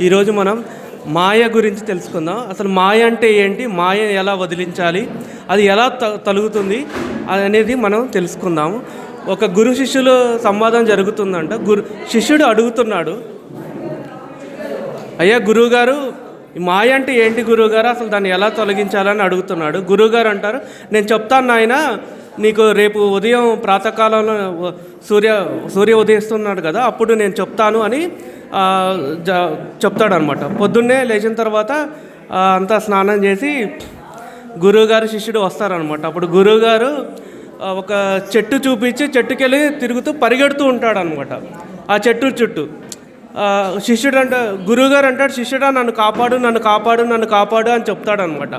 ఈరోజు మనం మాయ గురించి తెలుసుకుందాం. అసలు మాయ అంటే ఏంటి? మాయ ఎలా వదిలించాలి? అది ఎలా త తొలుగుతుంది అనేది మనం తెలుసుకుందాము. ఒక గురు శిష్యుల సంవాదం జరుగుతుందంట. గురు శిష్యుడు అడుగుతున్నాడు అయ్యా గురువుగారు మాయ అంటే ఏంటి గురువుగారు? అసలు దాన్ని ఎలా తొలగించాలని అడుగుతున్నాడు. గురువుగారు అంటారు నేను చెప్తాను నాయన నీకు రేపు ఉదయం ప్రాతకాలంలో సూర్య సూర్య ఉదయిస్తున్నాడు కదా అప్పుడు నేను చెప్తాను అని జ చెప్తాడనమాట పొద్దున్నే లేచిన తర్వాత అంతా స్నానం చేసి గురువుగారు శిష్యుడు వస్తారనమాట అప్పుడు గురువుగారు ఒక చెట్టు చూపించి చెట్టుకెళ్ళి తిరుగుతూ పరిగెడుతూ ఉంటాడనమాట ఆ చెట్టు చుట్టూ. శిష్యుడు అంట గురువుగారు అంటాడు శిష్యుడా నన్ను కాపాడు నన్ను కాపాడు నన్ను కాపాడు అని చెప్తాడనమాట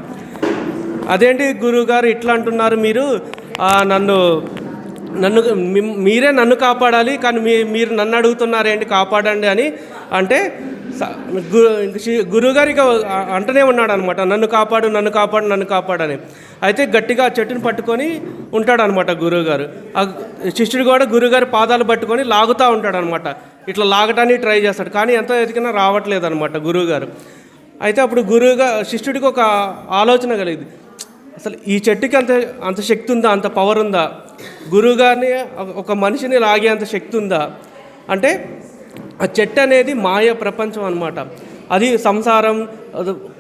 అదేంటి గురువుగారు ఇట్లా అంటున్నారు మీరు? నన్ను నన్ను మీరే నన్ను కాపాడాలి కానీ మీ మీరు నన్ను అడుగుతున్నారేంటి కాపాడండి అని అంటే స- అంటనే ఉన్నాడు అనమాట నన్ను కాపాడు నన్ను కాపాడు నన్ను కాపాడని. అయితే గట్టిగా చెట్టును చెట్టుని పట్టుకొని ఉంటాడనమాట గురువుగారు ఆ శిష్యుడు కూడా గురువుగారి పాదాలు పట్టుకొని లాగుతూ ఉంటాడనమాట. ఇట్లా లాగటానికి ట్రై చేస్తాడు కానీ ఎంత ఎతికినా రావట్లేదు అనమాట గురువుగారు అయితే అప్పుడు గురువుగా శిష్యుడికి ఒక ఆలోచన కలిగింది. అసలు ఈ చెట్టుకి అంత అంత శక్తి ఉందా? అంత పవర్ ఉందా? గురువుగారిని ఒక మనిషిని లాగే అంత శక్తి ఉందా? అంటే ఆ చెట్టు అనేది మాయ ప్రపంచం అనమాట అది సంసారం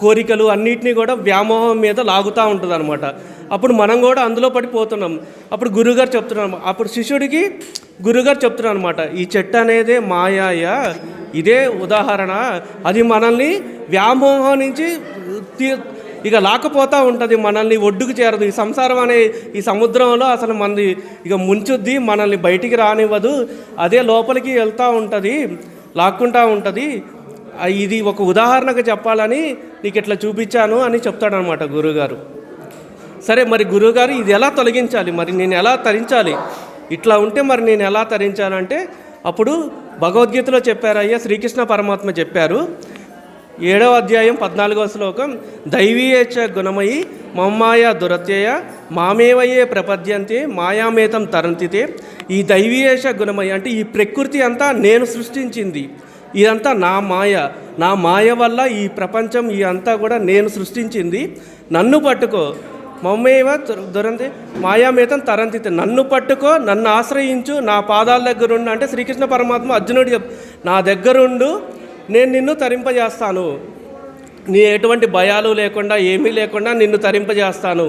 కోరికలు అన్నిటినీ కూడా వ్యామోహం మీద లాగుతూ ఉంటుంది అనమాట అప్పుడు మనం కూడా అందులో పడిపోతున్నాం. అప్పుడు గురుగారు చెప్తున్నాం అప్పుడు శిష్యుడికి గురుగారు చెప్తున్నారు అనమాట ఈ చెట్టు అనేది మాయాయ? ఇదే ఉదాహరణ. అది మనల్ని వ్యామోహం నుంచి ఇక లాకపోతూ ఉంటుంది మనల్ని ఒడ్డుకు చేరదు. ఈ సంసారం అనే ఈ సముద్రంలో అసలు మనది ఇక ముంచుద్ది మనల్ని బయటికి రానివ్వదు. అదే లోపలికి వెళ్తూ ఉంటుంది లాక్కుంటూ ఉంటుంది. ఇది ఒక ఉదాహరణగా చెప్పాలని నీకు ఇట్లా చూపించాను అని చెప్తాడనమాట గురువుగారు సరే మరి గురువుగారు ఇది ఎలా తొలగించాలి? మరి నేను ఎలా తరించాలి? ఇట్లా ఉంటే మరి నేను ఎలా తరించాలంటే అప్పుడు భగవద్గీతలో చెప్పారయ్యా శ్రీకృష్ణ పరమాత్మ చెప్పారు ఏడవ అధ్యాయం పద్నాలుగవ శ్లోకం దైవీయేచ గుణమయి మమ్మాయ దురత్యయ మామేవయే ప్రపద్యంతే మాయామేతం తరంతితే. ఈ దైవీయేష గుణమయి అంటే ఈ ప్రకృతి అంతా నేను సృష్టించింది. ఇదంతా నా మాయ. నా మాయ వల్ల ఈ ప్రపంచం ఈ అంతా కూడా నేను సృష్టించింది. నన్ను పట్టుకో. మమ్మేవ దురంతి మాయామేతం తరంతితే. నన్ను పట్టుకో నన్ను ఆశ్రయించు నా పాదాల దగ్గరుండు అంటే శ్రీకృష్ణ పరమాత్మ అర్జునుడు నా దగ్గరుండు నేను నిన్ను తరింపజేస్తాను. నీ ఎటువంటి భయాలు లేకుండా ఏమీ లేకుండా నిన్ను తరింపజేస్తాను.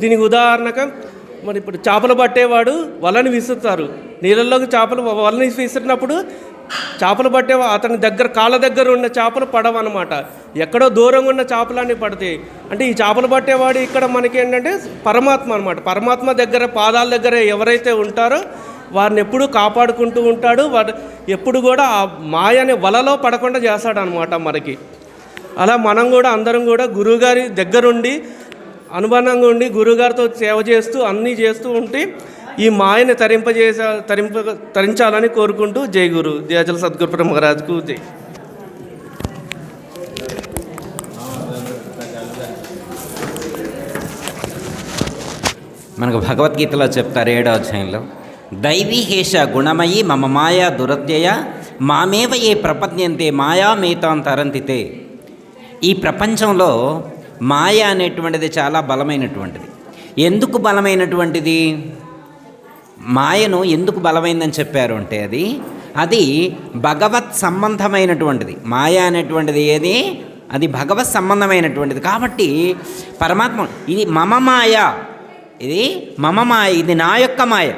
దీనికి ఉదాహరణగా మరి ఇప్పుడు చేపలు పట్టేవాడు వలని విసురుతారు. నీళ్ళల్లోకి చేపలు వలని విసిరినప్పుడు చేపలు పట్టే అతని దగ్గర కాళ్ళ దగ్గర ఉన్న చేపలు పడవన్నమాట. ఎక్కడో దూరంగా ఉన్న చేపలన్నీ పడతాయి. అంటే ఈ చేపలు పట్టేవాడు ఇక్కడ మనకి ఏంటంటే పరమాత్మ అనమాట పరమాత్మ దగ్గర పాదాల దగ్గర ఎవరైతే ఉంటారో వారిని ఎప్పుడూ కాపాడుకుంటూ ఉంటాడు. వాడు ఎప్పుడు కూడా ఆ మాయని వలలో పడకుండా చేస్తాడనమాట మనకి. అలా మనం కూడా అందరం కూడా గురువుగారి దగ్గరుండి అనుబంధంగా ఉండి గురువుగారితో సేవ చేస్తూ అన్నీ చేస్తూ ఉంటే ఈ మాయని తరింపజేస తరింప తరించాలని కోరుకుంటూ జై గురు. జయచల సద్గురు బ్రహ్మరాజుకు జై. మనకు భగవద్గీతలో చెప్తారు ఏడో అధ్యాయంలో దైవీహేష గుణమయి మమ మాయా దురత్యయ మామేవ ఏ ప్రపద్యంతే మాయామేతాం తరంతితే. ఈ ప్రపంచంలో మాయ అనేటువంటిది చాలా బలమైనటువంటిది. ఎందుకు బలమైనటువంటిది? మాయను ఎందుకు బలమైందని చెప్పారు అంటే అది అది భగవత్ సంబంధమైనటువంటిది. మాయ అనేటువంటిది ఏది? అది భగవత్ సంబంధమైనటువంటిది. కాబట్టి పరమాత్మ ఇది మమ మాయ ఇది మమ మాయ ఇది నా యొక్క మాయ.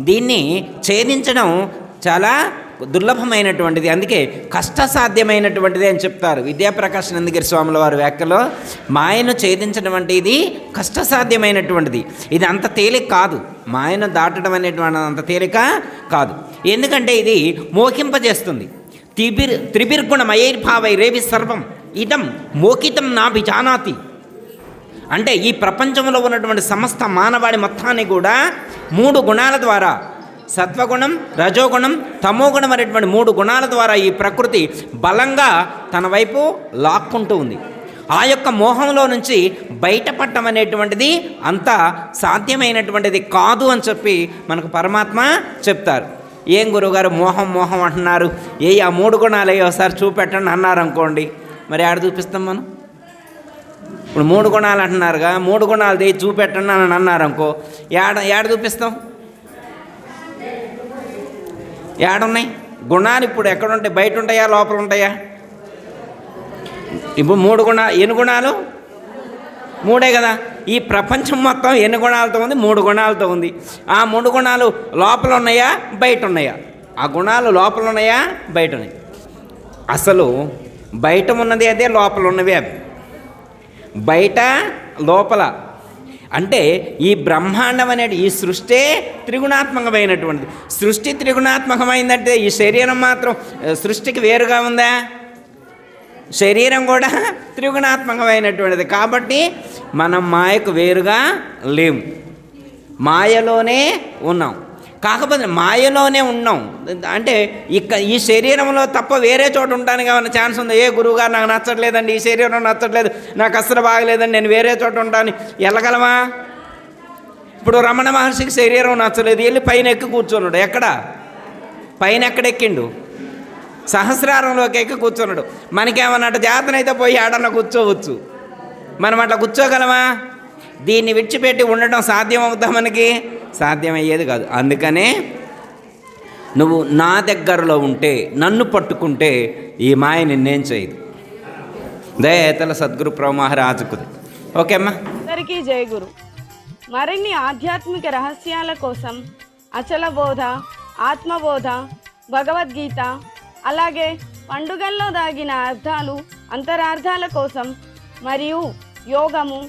దీన్ని ఛేదించడం చాలా దుర్లభమైనటువంటిది. అందుకే కష్టసాధ్యమైనటువంటిది అని చెప్తారు. విద్యాప్రకాశ్ నందగిరి స్వాముల వారి వ్యాఖ్యలో మాయను ఛేదించడం అంటే ఇది కష్టసాధ్యమైనటువంటిది. ఇది అంత తేలిక కాదు. మాయను దాటడం అనేటువంటి అంత తేలిక కాదు. ఎందుకంటే ఇది మోహింపజేస్తుంది. త్రిపిర్ త్రిబిర్గుణమయైర్భావై రేవి సర్వం. ఇదం మోకితం నాభిజానాతి. అంటే ఈ ప్రపంచంలో ఉన్నటువంటి సమస్త మానవాడి మొత్తాన్ని కూడా మూడు గుణాల ద్వారా సత్వగుణం రజోగుణం తమోగుణం అనేటువంటి మూడు గుణాల ద్వారా ఈ ప్రకృతి బలంగా తన వైపు లాక్కుంటూ ఉంది. ఆ యొక్క మోహంలో నుంచి బయటపడటం అనేటువంటిది అంత సాధ్యమైనటువంటిది కాదు అని చెప్పి మనకు పరమాత్మ చెప్తారు. ఏం గురువుగారు మోహం మోహం అంటున్నారు? ఏ ఆ మూడు గుణాలు ఒకసారి చూపెట్టండి అన్నారు అనుకోండి మరి ఆడ చూపిస్తాం మనం? ఇప్పుడు మూడు గుణాలు అంటున్నారుగా మూడు గుణాలు తెచ్చి చూపెట్టండి అని అన్నారు అనుకో. ఏడ ఏడ చూపిస్తాం? ఏడున్నాయి? గుణాలు ఇప్పుడు ఎక్కడ ఉంటాయి బయట ఉంటాయా లోపల ఉంటాయా ఇప్పుడు మూడు గుణాలు ఎన్ని గుణాలు? మూడే కదా. ఈ ప్రపంచం మొత్తం ఎన్ని గుణాలతో ఉంది? మూడు గుణాలతో ఉంది. ఆ మూడు గుణాలు లోపల ఉన్నాయా బయట ఉన్నాయా ఆ గుణాలు లోపల ఉన్నాయా బయట ఉన్నాయి అసలు బయట ఉన్నది అదే లోపల ఉన్నవి అవి. బయట లోపల. అంటే ఈ బ్రహ్మాండం అనేది ఈ సృష్టే త్రిగుణాత్మకమైనటువంటిది. సృష్టి త్రిగుణాత్మకమైందంటే ఈ శరీరం మాత్రం సృష్టికి వేరుగా ఉందా? శరీరం కూడా త్రిగుణాత్మకమైనటువంటిది. కాబట్టి మనం మాయకు వేరుగా లేము. మాయలోనే ఉన్నాం. కాకపోతే మాయలోనే ఉన్నాం. అంటే ఇక్క ఈ శరీరంలో తప్ప వేరే చోట ఉండడానికి ఏమైనా ఛాన్స్ ఉందా? ఏ గురువుగారు నాకు నచ్చట్లేదండి ఈ శరీరం నచ్చట్లేదు నాకు అస్సలు బాగలేదండి నేను వేరే చోట ఉంటాను వెళ్ళగలమా? ఇప్పుడు రమణ మహర్షికి శరీరం నచ్చలేదు వెళ్ళి పైన ఎక్కి కూర్చున్నాడు. ఎక్కడ? పైన ఎక్కడెక్కిండు సహస్రారంలోకి ఎక్కి కూర్చున్నాడు. మనకేమన్నట్టు జాతనైతే పోయి ఆడన్న కూర్చోవచ్చు. మనం అట్లా కూర్చోగలమా? దీన్ని విడిచిపెట్టి ఉండటం సాధ్యమవుతా మనకి? సాధ్యమయ్యేది కాదు. అందుకనే నువ్వు నా దగ్గరలో ఉంటే నన్ను పట్టుకుంటే ఈ మాయ నిన్నేం చేయదు. దయతల సద్గురు ప్రభు మహారాజుకుది. ఓకే అమ్మా. అందరికీ జయ గురు. మరిన్ని ఆధ్యాత్మిక రహస్యాల కోసం అచల బోధ ఆత్మబోధ భగవద్గీత అలాగే పండుగల్లో దాగిన అర్థాలు అంతరార్థాల కోసం మరియు యోగము